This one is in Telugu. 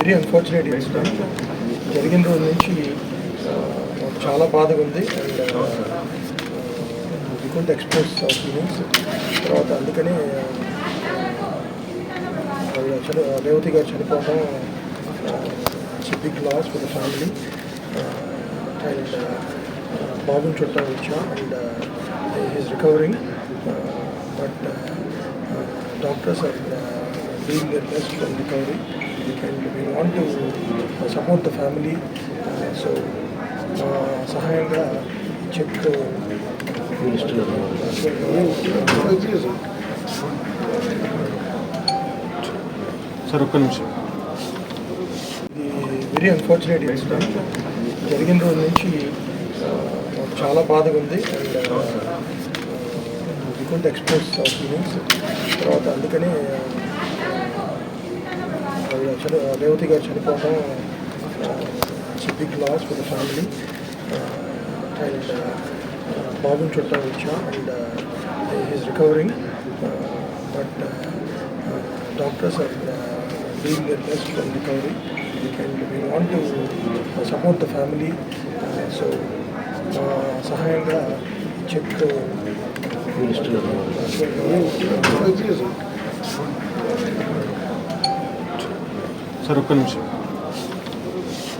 వెరీ అన్ఫార్చునేట్ ఇన్సిడెంట్ జరిగిన రోజు నుంచి చాలా బాధగా ఉంది. అండ్ వికుంట్ ఎక్స్ప్రెస్ ఫీలింగ్స్ తర్వాత అందుకని చని రేవతి గారు చనిపోవడం big loss for the family and బాబుని చుట్టా వచ్చా. And is recovering but doctors are doing their best for recovery and we want to support the family so సహాయంగా చెక్ సార్ ఒక్క నిమిషం. ఇది వెరీ అన్ఫార్చునేట్ ఇన్సిడెంట్ జరిగిన రోజు నుంచి మాకు చాలా బాధగా ఉంది. అండ్ కుంట్ ఎక్స్ప్రెస్ ఫీలింగ్స్ తర్వాత అందుకని చని రేవతి గారు చనిపోవడం big loss for the family. And బాబుని చుట్టా వచ్చా and is recovering. But doctors are doing their best for recovery. And we want to support the family. So సహాయంగా చెక్ సార్ ఒక్క నిమిషం